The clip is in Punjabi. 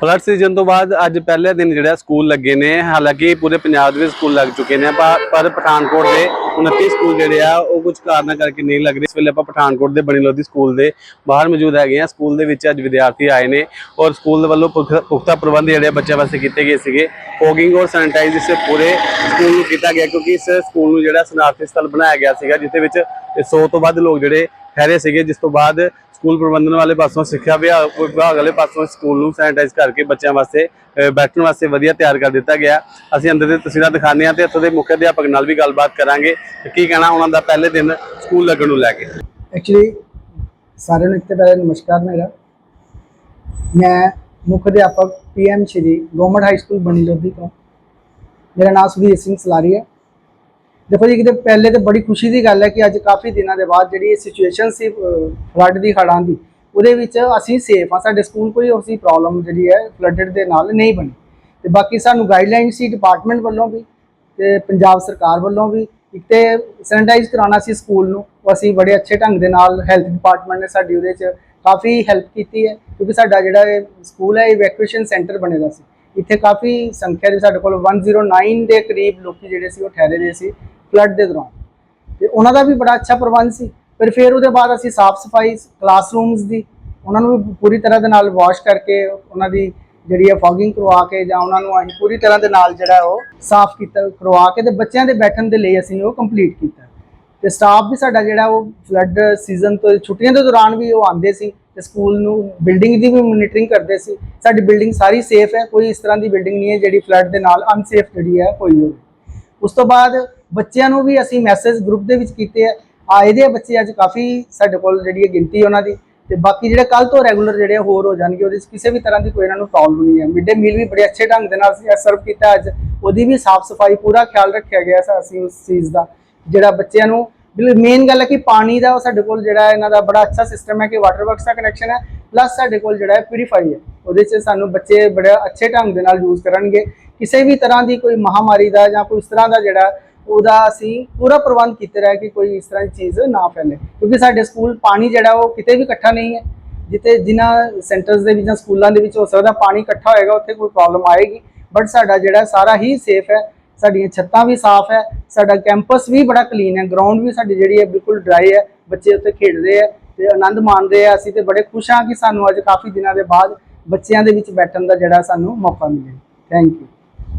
ਫਲੱਡ ਸੀਜ਼ਨ ਤੋਂ ਬਾਅਦ ਅੱਜ ਪਹਿਲੇ ਦਿਨ ਜਿਹੜਾ ਸਕੂਲ ਲੱਗੇ ਨੇ, ਹਾਲਾਂਕਿ ਪੂਰੇ ਪੰਜਾਬ ਦੇ ਵਿੱਚ ਸਕੂਲ ਲੱਗ ਚੁੱਕੇ ਨੇ, ਪਰ ਪਰ ਪਠਾਨਕੋਟ ਦੇ 29 ਸਕੂਲ ਜਿਹੜੇ ਆ, ਉਹ ਕੁਝ ਕਾਰਨਾਂ ਕਰਕੇ ਨਹੀਂ ਲੱਗ ਰਹੇ। ਇਸ ਵੇਲੇ ਆਪਾਂ ਪਠਾਨਕੋਟ ਦੇ ਬਣੀ ਲੋਧੀ ਸਕੂਲ ਦੇ ਬਾਹਰ ਮੌਜੂਦ ਹੈਗੇ ਆ। ਸਕੂਲ ਦੇ ਵਿੱਚ ਅੱਜ ਵਿਦਿਆਰਥੀ ਆਏ ਨੇ ਔਰ ਸਕੂਲ ਦੇ ਵੱਲੋਂ ਪੁਖ- ਪੁਖਤਾ ਪ੍ਰਬੰਧ ਜਿਹੜੇ ਆ ਬੱਚਿਆਂ ਵਾਸਤੇ ਕੀਤੇ ਗਏ ਸੀਗੇ। ਫੋਗਿੰਗ ਔਰ ਸੈਨੀਟਾਈਜ਼ ਇਸ ਪੂਰੇ ਸਕੂਲ ਨੂੰ ਕੀਤਾ ਗਿਆ ਕਿਉਂਕਿ ਇਸ ਸਕੂਲ ਨੂੰ ਜਿਹੜਾ ਸਨਾਰਥੀ ਸਥਲ ਬਣਾਇਆ ਗਿਆ ਸੀਗਾ ਜਿਸ ਵਿੱਚ 100 ਤੋਂ ਵੱਧ ਲੋਕ ਜਿਹੜੇ ਠਹਿਰੇ ਸੀਗੇ, ਜਿਸ ਤੋਂ ਬਾਅਦ ਸਕੂਲ ਪ੍ਰਬੰਧਨ ਵਾਲੇ ਪਾਸੋਂ ਸਿੱਖਿਆ ਵਿਭਾਗ ਵਿਭਾਗ ਵਾਲੇ ਪਾਸੋਂ ਸਕੂਲ ਨੂੰ ਸੈਨੀਟਾਈਜ਼ ਕਰਕੇ ਬੱਚਿਆਂ ਵਾਸਤੇ ਬੈਠਣ ਵਾਸਤੇ ਵਧੀਆ ਤਿਆਰ ਕਰ ਦਿੱਤਾ ਗਿਆ। ਅਸੀਂ ਅੰਦਰ ਦੇ ਤਸਵੀਰਾਂ ਦਿਖਾਉਂਦੇ ਹਾਂ ਤੇ ਇੱਥੋਂ ਦੇ ਮੁੱਖ ਅਧਿਆਪਕ ਨਾਲ ਵੀ ਗੱਲਬਾਤ ਕਰਾਂਗੇ ਕੀ ਕਹਿਣਾ ਉਹਨਾਂ ਦਾ ਪਹਿਲੇ ਦਿਨ ਸਕੂਲ ਲੱਗਣ ਨੂੰ ਲੈ ਕੇ। ਐਕਚੁਅਲੀ ਸਾਰਿਆਂ ਨੂੰ ਇੱਕ ਤੋਂ ਪਹਿਲੇ ਨਮਸਕਾਰ ਮੇਰਾ। ਮੈਂ ਮੁੱਖ ਅਧਿਆਪਕ PM Shri government high school Bani Lodhi ਤੋਂ। ਮੇਰਾ ਨਾਮ ਸੁਖਬੀਰ ਸਿੰਘ ਸਲਾਰੀ ਹੈ। ਦੇਖੋ ਜੀ ਕਿਤੇ ਪਹਿਲੇ ਤੇ ਬੜੀ ਖੁਸ਼ੀ ਦੀ ਗੱਲ ਹੈ ਕਿ ਅੱਜ ਕਾਫੀ ਦਿਨਾਂ ਦੇ ਬਾਅਦ ਜਿਹੜੀ ਸਿਚੁਏਸ਼ਨ ਸੀ ਫਲੱਡ ਦੀ, ਹੜ੍ਹਾਂ ਦੀ, ਉਹਦੇ ਵਿੱਚ ਅਸੀਂ ਸੇਫ ਆ ਸਾਡੇ ਸਕੂਲ ਕੋਈ ਉਸੀ ਪ੍ਰੋਬਲਮ ਜਿਹੜੀ ਹੈ ਫਲੱਡਡ ਦੇ ਨਾਲ ਨਹੀਂ ਬਣੀ। ਤੇ ਬਾਕੀ ਸਾਨੂੰ ਗਾਈਡਲਾਈਨ ਸੀ ਡਿਪਾਰਟਮੈਂਟ ਵੱਲੋਂ ਵੀ ਤੇ ਪੰਜਾਬ ਸਰਕਾਰ ਵੱਲੋਂ ਵੀ। ਇੱਕ ਤੇ ਸੈਨੀਟਾਈਜ਼ ਕਰਾਉਣਾ ਸੀ ਸਕੂਲ ਨੂੰ। ਉਹ ਅਸੀਂ ਬੜੇ ਅੱਛੇ ਢੰਗ ਦੇ ਨਾਲ ਹੈਲਥ ਡਿਪਾਰਟਮੈਂਟ ਨੇ ਸਾਡੀ ਉਹਦੇ 'ਚ ਕਾਫੀ ਹੈਲਪ ਕੀਤੀ ਹੈ। ਕਿਉਂਕਿ ਸਾਡਾ ਜਿਹੜਾ ਇਹ ਸਕੂਲ ਹੈ ਇਵੈਕੂਏਸ਼ਨ ਸੈਂਟਰ ਬਣੇਗਾ ਸੀ। ਇੱਥੇ ਕਾਫੀ ਸੰਖਿਆ ਦੇ ਸਾਡੇ ਕੋਲ 109 ਦੇ ਕਰੀਬ ਲੋਕੀ ਜਿਹੜੇ ਸੀ, ਉਹ ਠਹਿਰੇ ਦੇ ਸੀ। ਫਲੱਡ ਦੇ ਦੌਰਾਨ। ਤੇ ਉਹਨਾਂ ਦਾ ਵੀ ਬੜਾ ਅੱਛਾ ਪ੍ਰਬੰਧ ਸੀ। ਪਰ ਫਿਰ ਉਹਦੇ ਬਾਅਦ ਅਸੀਂ ਸਾਫ਼ ਸਫ਼ਾਈ ਕਲਾਸਰੂਮਸ ਦੀ ਉਹਨਾਂ ਨੂੰ ਵੀ ਪੂਰੀ ਤਰ੍ਹਾਂ ਦੇ ਨਾਲ ਵਾਸ਼ ਕਰਕੇ ਉਹਨਾਂ ਦੀ ਜਿਹੜੀ ਹੈ ਫੌਗਿੰਗ ਕਰਵਾ ਕੇ ਜਾਂ ਉਹਨਾਂ ਨੂੰ ਅਸੀਂ ਪੂਰੀ ਤਰ੍ਹਾਂ ਦੇ ਨਾਲ ਜਿਹੜਾ ਉਹ ਸਾਫ਼ ਕੀਤਾ, ਕਰਵਾ ਕੇ ਤੇ ਬੱਚਿਆਂ ਦੇ ਬੈਠਣ ਦੇ ਲਈ ਅਸੀਂ ਉਹ ਕੰਪਲੀਟ ਕੀਤਾ। ਤੇ ਸਟਾਫ ਵੀ ਸਾਡਾ ਜਿਹੜਾ ਉਹ ਫਲੱਡ ਸੀਜ਼ਨ ਤੋਂ ਛੁੱਟੀਆਂ ਦੇ ਦੌਰਾਨ ਵੀ ਉਹ ਆਉਂਦੇ ਸੀ ਤੇ ਸਕੂਲ ਨੂੰ ਬਿਲਡਿੰਗ ਦੀ ਵੀ ਮੋਨੀਟਰਿੰਗ ਕਰਦੇ ਸੀ। ਸਾਡੀ ਬਿਲਡਿੰਗ ਸਾਰੀ ਸੇਫ ਹੈ, ਕੋਈ ਇਸ ਤਰ੍ਹਾਂ ਦੀ ਬਿਲਡਿੰਗ ਨਹੀਂ ਹੈ ਜਿਹੜੀ ਫਲੱਡ ਦੇ ਨਾਲ ਅਨਸੇਫ ਜਿਹੜੀ ਹੈ ਹੋਈ ਹੋਵੇ। ਉਸ ਤੋਂ ਬਾਅਦ ਬੱਚਿਆਂ ਨੂੰ ਵੀ ਅਸੀਂ ਮੈਸੇਜ ਗਰੁੱਪ ਦੇ ਵਿੱਚ ਕੀਤੇ ਆ। ਆਏ ਦੇ ਬੱਚੇ ਅੱਜ ਕਾਫੀ ਸਾਡੇ ਕੋਲ ਜਿਹੜੀ ਹੈ ਗਿਣਤੀ ਉਹਨਾਂ ਦੀ। ਤੇ ਬਾਕੀ ਜਿਹੜੇ ਕੱਲ ਤੋਂ ਰੈਗੂਲਰ ਜਿਹੜੇ ਹੋਰ ਹੋ ਜਾਣਗੇ, ਉਹਦੇ ਵਿੱਚ ਕਿਸੇ ਵੀ ਤਰ੍ਹਾਂ ਦੀ ਕੋਈ ਇਹਨਾਂ ਨੂੰ ਪ੍ਰੋਬਲਮ ਨਹੀਂ ਹੈ। ਮਿਡ ਡੇ ਮੀਲ ਵੀ ਬੜੇ ਅੱਛੇ ਢੰਗ ਦੇ ਨਾਲ ਅਸੀਂ ਸਰਵ ਕੀਤਾ ਅੱਜ। ਉਹਦੀ ਵੀ ਸਾਫ਼ ਸਫ਼ਾਈ, ਪੂਰਾ ਖਿਆਲ ਰੱਖਿਆ ਗਿਆ ਸਾ ਅਸੀਂ ਉਸ ਚੀਜ਼ ਦਾ। ਜਿਹੜਾ ਬੱਚਿਆਂ ਨੂੰ ਮੇਨ ਗੱਲ ਹੈ ਕਿ ਪਾਣੀ ਦਾ ਉਹ ਸਾਡੇ ਕੋਲ ਜਿਹੜਾ ਇਹਨਾਂ ਦਾ ਬੜਾ ਅੱਛਾ ਸਿਸਟਮ ਹੈ ਕਿ ਵਾਟਰ ਵਰਕਸ ਦਾ ਕਨੈਕਸ਼ਨ ਹੈ ਪਲੱਸ ਸਾਡੇ ਕੋਲ ਜਿਹੜਾ ਹੈ ਪਿਊਰੀਫਾਈ ਹੈ। ਉਹਦੇ 'ਚ ਸਾਨੂੰ ਬੱਚੇ ਬੜੇ ਅੱਛੇ ਢੰਗ ਦੇ ਨਾਲ ਯੂਜ਼ ਕਰਨਗੇ। ਕਿਸੇ ਵੀ ਤਰ੍ਹਾਂ ਦੀ ਕੋਈ ਮਹਾਮਾਰੀ ਦਾ ਜਾਂ ਕੋਈ ਇਸ ਤਰ੍ਹਾਂ ਦਾ ਜਿਹੜਾ ਉਹਦਾ ਅਸੀਂ ਪੂਰਾ ਪ੍ਰਬੰਧ ਕੀਤਾ ਰਿਹਾ ਕਿ ਕੋਈ ਇਸ ਤਰ੍ਹਾਂ ਦੀ ਚੀਜ਼ ਨਾ ਫੈਲੇ। ਕਿਉਂਕਿ ਸਾਡੇ ਸਕੂਲ ਪਾਣੀ ਜਿਹੜਾ ਉਹ ਕਿਤੇ ਵੀ ਇਕੱਠਾ ਨਹੀਂ ਹੈ। ਜਿੱਥੇ ਜਿਨ੍ਹਾਂ ਸੈਂਟਰਸ ਦੇ ਵਿੱਚ ਜਾਂ ਸਕੂਲਾਂ ਦੇ ਵਿੱਚ ਹੋ ਸਕਦਾ ਪਾਣੀ ਇਕੱਠਾ ਹੋਏਗਾ, ਉੱਥੇ ਕੋਈ ਪ੍ਰੋਬਲਮ ਆਏਗੀ। ਬਟ ਸਾਡਾ ਜਿਹੜਾ ਸਾਰਾ ਹੀ ਸੇਫ ਹੈ। ਸਾਡੀਆਂ ਛੱਤਾਂ ਵੀ ਸਾਫ਼ ਹੈ। ਸਾਡਾ ਕੈਂਪਸ ਵੀ ਬੜਾ ਕਲੀਨ ਹੈ। ਗਰਾਊਂਡ ਵੀ ਸਾਡੀ ਜਿਹੜੀ ਹੈ ਬਿਲਕੁਲ ਡਰਾਈ ਹੈ। ਬੱਚੇ ਉੱਥੇ ਖੇਡਦੇ ਆ ਤੇ ਆਨੰਦ ਮਾਣਦੇ ਆ ਅਸੀਂ ਤੇ ਬੜੇ ਖੁਸ਼ ਹਾਂ ਕਿ ਸਾਨੂੰ ਅੱਜ ਕਾਫੀ ਦਿਨਾਂ ਦੇ ਬਾਅਦ ਬੱਚਿਆਂ ਦੇ ਵਿੱਚ ਬੈਠਣ ਦਾ ਜਿਹੜਾ ਸਾਨੂੰ ਮੌਕਾ ਮਿਲਿਆ। Thank you